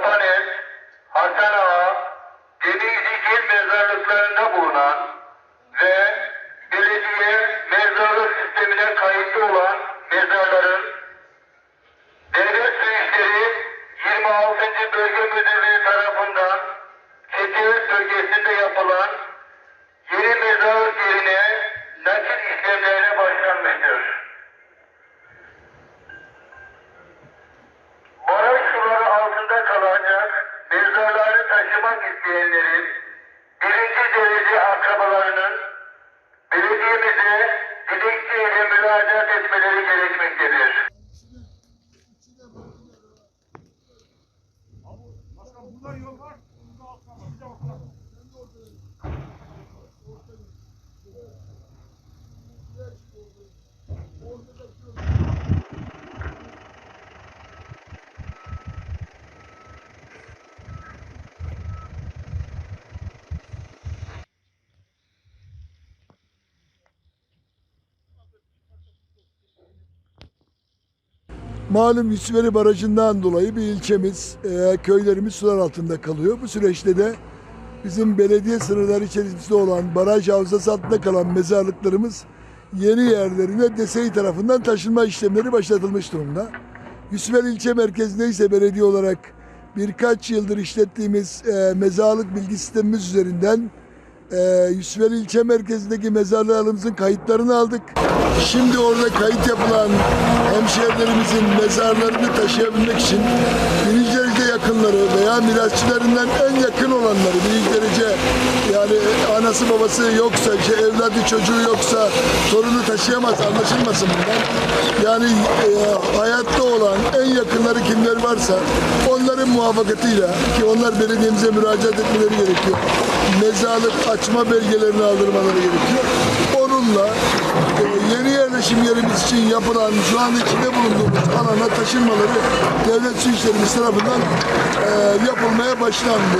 Sapanet, Hasan Ağa, Denizlikil mezarlıklarında bulunan ve belediye mezarlık sistemine kayıtlı olan mezarların Devlet Su İşleri 26. Bölge Müdürlüğü tarafından Çetivet bölgesinde yapılan yeni mezarlık mezarlarını taşımak isteyenlerin birinci derece akrabalarının belediyemize dilekçeyle müracaat etmeleri gerekmektedir. Buradan yol var. Burada var. Bir de ortadan. Malum Yusufeli Barajı'ndan dolayı bir ilçemiz, e, köylerimiz sular altında kalıyor. Bu süreçte de bizim belediye sınırları içerisinde olan baraj havzası altında kalan mezarlıklarımız yeni yerlerine DSİ tarafından taşınma işlemleri başlatılmış durumda. Yusufeli ilçe merkezinde ise belediye olarak birkaç yıldır işlettiğimiz e, mezarlık bilgi sistemimiz üzerinden e, Yusufeli ilçe merkezindeki mezarlarımızın kayıtlarını aldık. Şimdi orada kayıt yapılan hemşehrilerimizin mezarlarını taşıyabilmek için birinci derece yakınları veya mirasçılarından en yakın olanları birinci derece yani anası babası yoksa, işte evladı çocuğu yoksa torunu taşıyamaz anlaşılmasın bundan. Yani e, hayatta olan en yakınları kimler varsa onların muvaffakatıyla ki onlar belediyemize müracaat etmeleri gerekiyor. Mezarlık açma belgelerini aldırmaları gerekiyor. Onunla e, yeni yerleşim yerimiz için yapılan şu an içinde bulunduğumuz alana taşınmaları devlet su tarafından e, yapılmaya başlandı.